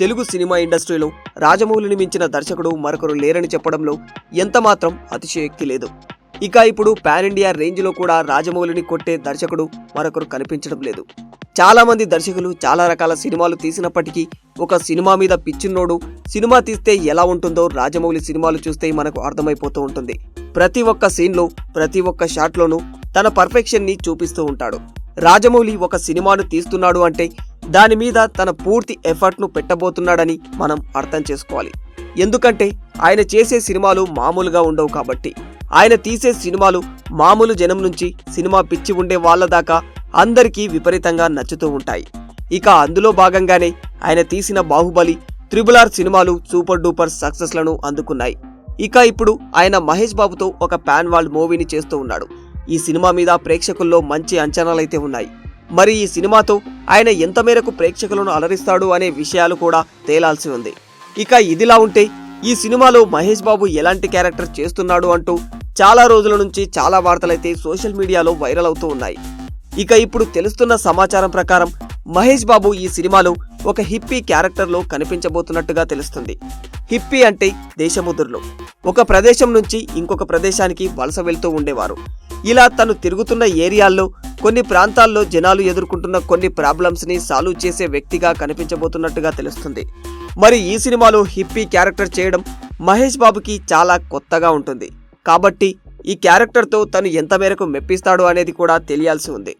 Telugu cinema ఇండస్ట్రీలో రాజమౌళిని మించిన దర్శకుడు మరొకరు లేరని చెప్పడంలో ఎంతమాత్రం అతిశయోక్తి లేదు. ఇక ఇప్పుడు పాన్ ఇండియా రేంజ్లో కూడా రాజమౌళిని కొట్టే దర్శకుడు మరొకరు కనిపించడం లేదు. చాలామంది దర్శకులు చాలా రకాల సినిమాలు తీసినప్పటికీ ఒక సినిమా మీద పిచ్చిన్నోడు సినిమా తీస్తే ఎలా ఉంటుందో రాజమౌళి సినిమాలు చూస్తే మనకు అర్థమైపోతూ ఉంటుంది. ప్రతి ఒక్క సీన్లో ప్రతి ఒక్క షాట్లోనూ తన పర్ఫెక్షన్ని చూపిస్తూ ఉంటాడు. రాజమౌళి ఒక సినిమాను తీస్తున్నాడు అంటే దాని మీద తన పూర్తి ఎఫర్ట్ను పెట్టబోతున్నాడని మనం అర్థం చేసుకోవాలి. ఎందుకంటే ఆయన చేసే సినిమాలు మామూలుగా ఉండవు కాబట్టి. ఆయన తీసే సినిమాలు మామూలు జనం నుంచి సినిమా పిచ్చి ఉండే వాళ్ళ దాకా అందరికీ విపరీతంగా నచ్చుతూ ఉంటాయి. ఇక అందులో భాగంగానే ఆయన తీసిన బాహుబలి త్రిబుల్ ఆర్ సినిమాలు సూపర్ డూపర్ సక్సెస్లను అందుకున్నాయి. ఇక ఇప్పుడు ఆయన మహేష్ బాబుతో ఒక పాన్ వాల్డ్ మూవీని చేస్తూ ఉన్నాడు. ఈ సినిమా మీద ప్రేక్షకుల్లో మంచి అంచనాలైతే ఉన్నాయి. మరి ఈ సినిమాతో ఆయన ఎంత మేరకు ప్రేక్షకులను అలరిస్తాడు అనే విషయాలు కూడా తేలాల్సి ఉంది. ఇక ఇదిలా ఉంటే ఈ సినిమాలో మహేష్ బాబు ఎలాంటి క్యారెక్టర్ చేస్తున్నాడు అంటూ చాలా రోజుల నుంచి చాలా వార్తలైతే సోషల్ మీడియాలో వైరల్ అవుతూ ఉన్నాయి. ఇక ఇప్పుడు తెలుస్తున్న సమాచారం ప్రకారం మహేష్ బాబు ఈ సినిమాలో ఒక హిప్పీ క్యారెక్టర్లో కనిపించబోతున్నట్టుగా తెలుస్తుంది. హిప్పీ అంటే దేశముద్రులు. ఒక ప్రదేశం నుంచి ఇంకొక ప్రదేశానికి వలస వెళ్తూ ఉండేవారు. ఇలా తను తిరుగుతున్న ఏరియాల్లో కొన్ని ప్రాంతాల్లో జనాలు ఎదుర్కొంటున్న కొన్ని ప్రాబ్లమ్స్ని సాల్వ్ చేసే వ్యక్తిగా కనిపించబోతున్నట్టుగా తెలుస్తుంది. మరి ఈ సినిమాలో హిప్పీ క్యారెక్టర్ చేయడం మహేష్ బాబుకి చాలా కొత్తగా ఉంటుంది. కాబట్టి ఈ క్యారెక్టర్తో తను ఎంత మేరకు మెప్పిస్తాడు అనేది కూడా తెలియాల్సి ఉంది.